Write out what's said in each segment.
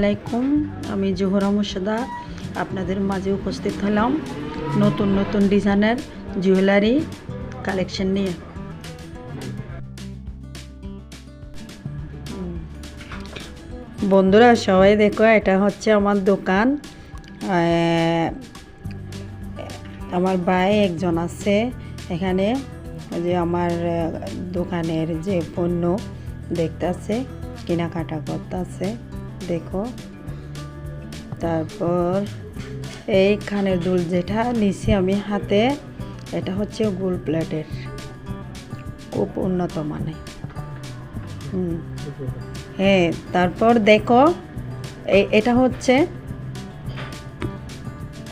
আলাইকুম, আমি জোহরা মুর্শদা। আপনাদের মাঝে উপস্থিত হলাম নতুন নতুন ডিজাইনের জুয়েলারি কালেকশন নিয়ে। বন্ধুরা, সবাই দেখো, এটা হচ্ছে আমার দোকান। আমার ভাই একজন আছে এখানে যে আমার দোকানের যে পণ্য দেখতে আছে কেনাকাটা করতে আছে দেখো। তারপর এই খানের দুল যেটা নিছি আমি হাতে, এটা হচ্ছে গোল প্লেটের। খুব উন্নত মানে হ্যাঁ তারপর দেখো এটা হচ্ছে,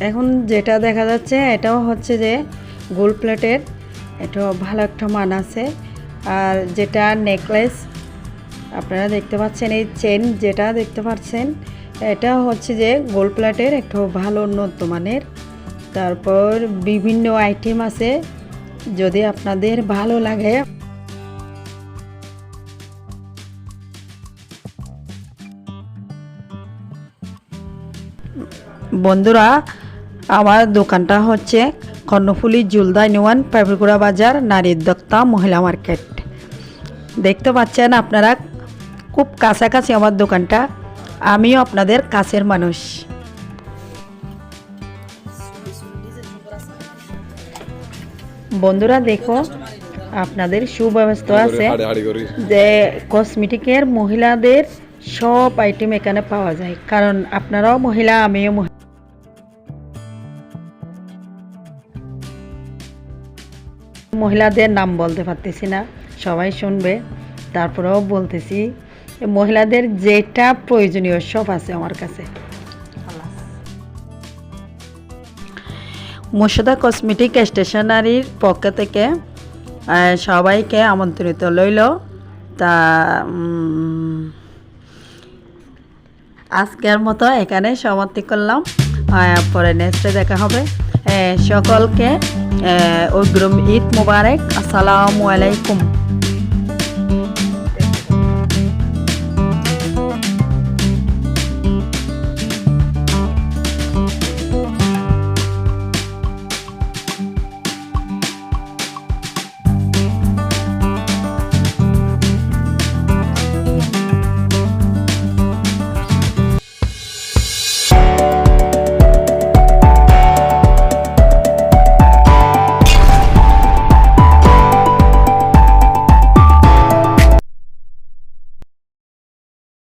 এখন যেটা দেখা যাচ্ছে, এটাও হচ্ছে যে গোল প্লেটের, এটাও ভালো একটা মান আছে। আর যেটা নেকলেস আপনারা দেখতে পাচ্ছেন এই চেন যেটা দেখতে পাচ্ছেন, এটা হচ্ছে যে গোল প্লেটের একটু ভালো উন্নত মানের। তারপর বিভিন্ন আইটেম আছে, যদি আপনাদের ভালো লাগে। বন্ধুরা, আমার দোকানটা হচ্ছে কর্ণফুলি জুলদা নিওয়ান পাইপুরগুড়া বাজার নারী উদ্যোক্তা মহিলা মার্কেট। দেখতে পাচ্ছেন আপনারা খুব কাছাকাছি আমার দোকানটা। আমিও আপনাদের কাছের মানুষ। বন্ধুরা দেখো আপনাদের সুব্যবস্থা আছে। যে কসমেটিকের মহিলাদের সব আইটেম এখানে পাওয়া যায়। কারণ আপনারাও মহিলা আমিও মহিলা। মহিলাদের নাম বলতে পারতেছি না। সবাই শুনবে তারপরেও বলতেছি। মহিলাদের যেটা প্রয়োজনীয় সব আছে আমার কাছে। মুর্শদা কসমেটিক স্টেশনারির পক্ষ থেকে সবাইকে আমন্ত্রিত লইল। তা আজকের মতো এখানে সমাপ্তি করলাম। পরে নেক্সটে দেখা হবে। সকলকে অগ্রিম ঈদ মুবারক। আসসালামু আলাইকুম।